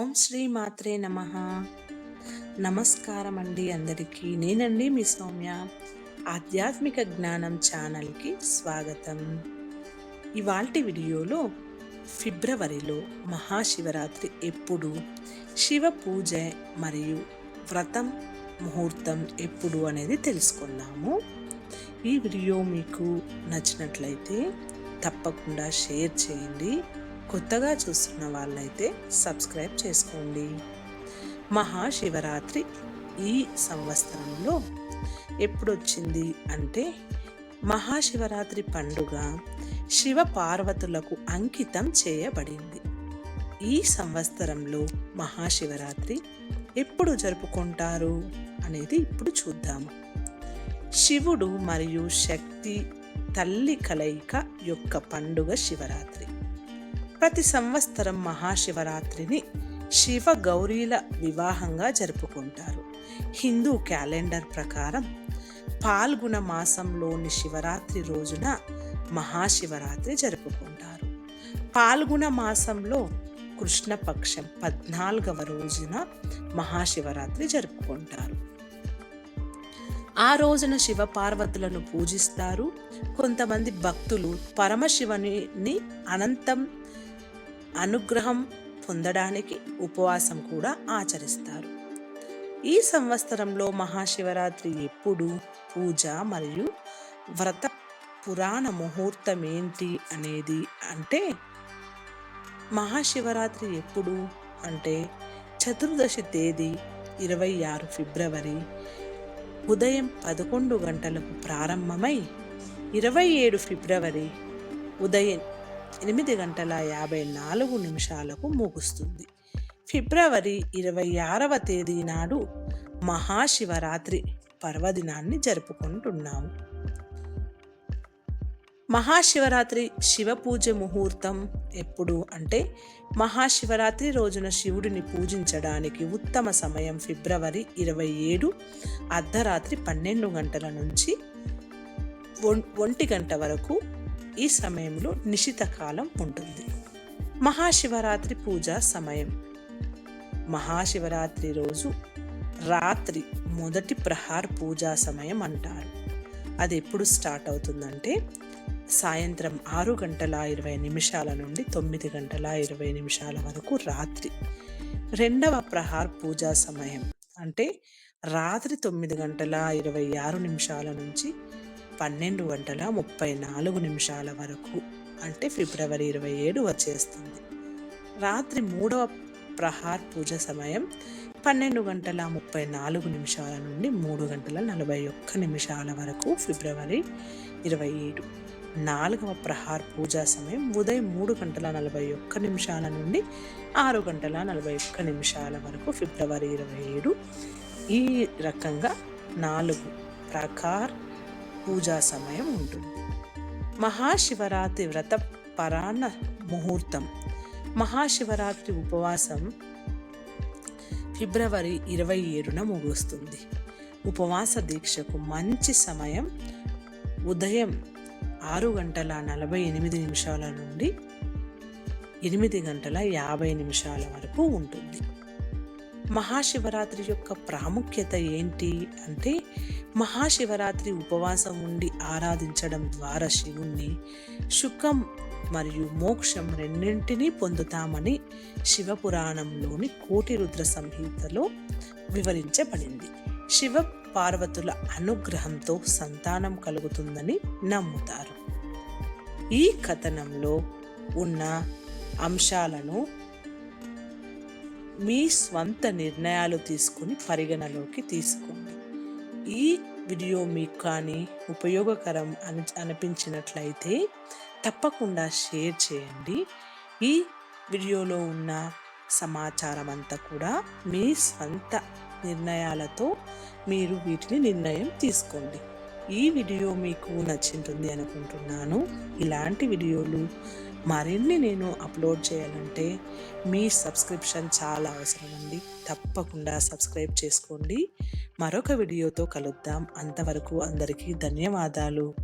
ఓం శ్రీ మాత్రే నమ. నమస్కారం అండి అందరికీ. నేనండి మీ సౌమ్య. ఆధ్యాత్మిక జ్ఞానం ఛానల్కి స్వాగతం. ఇవాల్టి వీడియోలో ఫిబ్రవరిలో మహాశివరాత్రి ఎప్పుడు శివ పూజ మరియు వ్రతం ముహూర్తం ఎప్పుడు అనేది తెలుసుకుందాము. ఈ వీడియో మీకు నచ్చినట్లయితే తప్పకుండా షేర్ చేయండి. కొత్తగా చూస్తున్న వాళ్ళైతే సబ్స్క్రైబ్ చేసుకోండి. మహాశివరాత్రి ఈ సంవత్సరంలో ఎప్పుడొచ్చింది అంటే మహాశివరాత్రి పండుగ శివ పార్వతులకు అంకితం చేయబడింది. ఈ సంవత్సరంలో మహాశివరాత్రి ఎప్పుడు జరుపుకుంటారు అనేది ఇప్పుడు చూద్దాము శివుడు మరియు శక్తి తల్లి కలయిక యొక్క పండుగ శివరాత్రి. ప్రతి సంవత్సరం మహాశివరాత్రిని శివ గౌరీల వివాహంగా జరుపుకుంటారు. హిందూ క్యాలెండర్ ప్రకారం పాల్గుణ మాసంలోని శివరాత్రి రోజున మహాశివరాత్రి జరుపుకుంటారు. పాల్గుణ మాసంలో కృష్ణపక్షం పద్నాలుగవ రోజున మహాశివరాత్రి జరుపుకుంటారు. ఆ రోజున శివ పార్వతులను పూజిస్తారు. కొంతమంది భక్తులు పరమశివుని అనంతం అనుగ్రహం పొందడానికి ఉపవాసం కూడా ఆచరిస్తారు. ఈ సంవత్సరంలో మహాశివరాత్రి ఎప్పుడు పూజ మరియు వ్రత పురాణ ముహూర్తం ఏంటి అనేది అంటే మహాశివరాత్రి ఎప్పుడు అంటే చతుర్దశి తేదీ ఇరవై ఆరు ఫిబ్రవరి ఉదయం పదకొండు గంటలకు ప్రారంభమై ఇరవై ఏడు ఫిబ్రవరి ఉదయం ఎనిమిది గంటల యాభై నాలుగు నిమిషాలకు ముగుస్తుంది. ఫిబ్రవరి ఇరవై ఆరవ తేదీ నాడు మహాశివరాత్రి పర్వదినాన్ని జరుపుకుంటున్నాము. మహాశివరాత్రి శివ పూజ ముహూర్తం ఎప్పుడు అంటే మహాశివరాత్రి రోజున శివుడిని పూజించడానికి ఉత్తమ సమయం ఫిబ్రవరి ఇరవై ఏడు అర్ధరాత్రి పన్నెండు గంటల నుంచి ఒంటి గంట వరకు ఈ సమయంలో నిశిత కాలం ఉంటుంది. మహాశివరాత్రి పూజ సమయం. మహాశివరాత్రి రోజు రాత్రి మొదటి ప్రహార్ పూజా సమయం అంటారు. అది ఎప్పుడు స్టార్ట్ అవుతుందంటే సాయంత్రం ఆరు గంటల ఇరవై నిమిషాల నుండి తొమ్మిది గంటల ఇరవై నిమిషాల వరకు రాత్రి. రెండవ ప్రహార్ పూజా సమయం. అంటే రాత్రి తొమ్మిది గంటల ఇరవై ఆరు నిమిషాల నుంచి పన్నెండు గంటల ముప్పై నాలుగు నిమిషాల వరకు అంటే ఫిబ్రవరి ఇరవై ఏడు వచ్చేస్తుంది. రాత్రి మూడవ ప్రహార్ పూజ సమయం పన్నెండు గంటల ముప్పై నాలుగు నిమిషాల నుండి మూడు గంటల నలభై ఒక్క నిమిషాల వరకు ఫిబ్రవరి ఇరవై ఏడు. నాలుగవ ప్రహార్ పూజా సమయం ఉదయం మూడు గంటల నలభై ఒక్క నిమిషాల నుండి ఆరు గంటల నలభై ఒక్క నిమిషాల వరకు ఫిబ్రవరి ఇరవై ఏడు. ఈ రకంగా నాలుగు ప్రకార్ పూజా సమయం ఉంటుంది. మహాశివరాత్రి వ్రత పరాణ ముహూర్తం. మహాశివరాత్రి ఉపవాసం ఫిబ్రవరి ఇరవై ఏడున ముగుస్తుంది. ఉపవాస దీక్షకు మంచి సమయం. ఉదయం ఆరు గంటల నలభై ఎనిమిది నిమిషాల నుండి ఎనిమిది గంటల యాభై నిమిషాల వరకు ఉంటుంది. మహాశివరాత్రి యొక్క ప్రాముఖ్యత ఏంటి అంటే మహాశివరాత్రి ఉపవాసం ఉండి ఆరాధించడం ద్వారా శివుణ్ణి సుఖం మరియు మోక్షం రెండింటినీ పొందుతామని శివపురాణంలోని కోటి రుద్ర సంహితలో వివరించబడింది. శివ పార్వతుల అనుగ్రహంతో సంతానం కలుగుతుందని నమ్ముతారు. ఈ కథనంలో ఉన్న అంశాలను మీ స్వంత నిర్ణయాలు తీసుకుని పరిగణలోకి తీసుకోండి. ఈ వీడియో మీకు కానీ ఉపయోగకరం అని అనిపించినట్లయితే తప్పకుండా షేర్ చేయండి. ఈ వీడియోలో ఉన్న సమాచారం అంతా కూడా మీ స్వంత నిర్ణయాలతో మీరు వీటిని నిర్ణయం తీసుకోండి. ఈ వీడియో మీకు నచ్చింటుంది అనుకుంటున్నాను. ఇలాంటి వీడియోలు మరిన్ని నేను అప్లోడ్ చేయాలంటే మీ సబ్స్క్రిప్షన్ చాలా అవసరం అండి. తప్పకుండా సబ్స్క్రైబ్ చేసుకోండి. మరొక వీడియోతో కలుద్దాం. అంతవరకు అందరికీ ధన్యవాదాలు.